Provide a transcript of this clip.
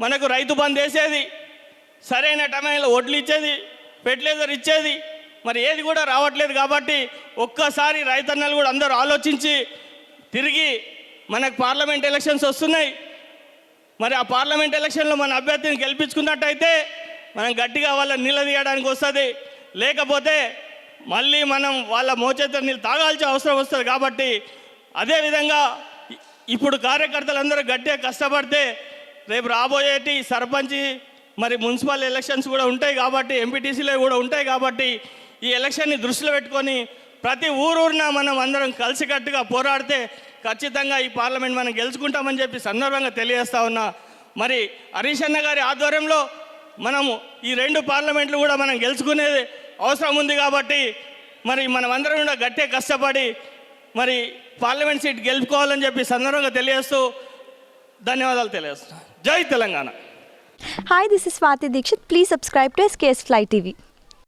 మనకు రైతు బంద్ వేసేది. సరైన టైంలో వడ్లు ఇచ్చేది ఫెర్టిలైజర్ ఇచ్చేది. మరి ఏది కూడా రావట్లేదు కాబట్టి ఒక్కసారి రైతన్నలు కూడా అందరూ ఆలోచించి తిరిగి మనకు పార్లమెంట్ ఎలక్షన్స్ వస్తున్నాయి. మరి ఆ పార్లమెంట్ ఎలక్షన్లో మన అభ్యర్థిని గెలిపించుకున్నట్టయితే మనం గట్టిగా వాళ్ళని నిలదీయడానికి వస్తుంది. లేకపోతే మళ్ళీ మనం వాళ్ళ మోచేత నీళ్ళు తాగాల్సిన అవసరం వస్తుంది కాబట్టి అదేవిధంగా ఇ- ఇప్పుడు కార్యకర్తలందరూ గట్టిగా కష్టపడితే రేపు రాబోయేటి సర్పంచ్ మరి మున్సిపల్ ఎలక్షన్స్ కూడా ఉంటాయి కాబట్టి ఎంపీటీసీలో కూడా ఉంటాయి కాబట్టి ఈ ఎలక్షన్ని దృష్టిలో పెట్టుకొని ప్రతి ఊరూరిన మనం అందరం కలిసికట్టుగా పోరాడితే ఖచ్చితంగా ఈ పార్లమెంట్ మనం గెలుచుకుంటామని చెప్పి సందర్భంగా తెలియజేస్తా ఉన్నా. మరి హరీష్ అన్న గారి ఆధ్వర్యంలో మనము ఈ రెండు పార్లమెంట్లు కూడా మనం గెలుచుకునేది అవసరం ఉంది కాబట్టి మరి మనం అందరం కూడా గట్టే కష్టపడి మరి పార్లమెంట్ సీట్ గెలుపుకోవాలని చెప్పి సందర్భంగా తెలియజేస్తూ ధన్యవాదాలు తెలియజేస్తున్నాను జై Telangana. Hi this is Swathi Dixit please subscribe to SKS fly TV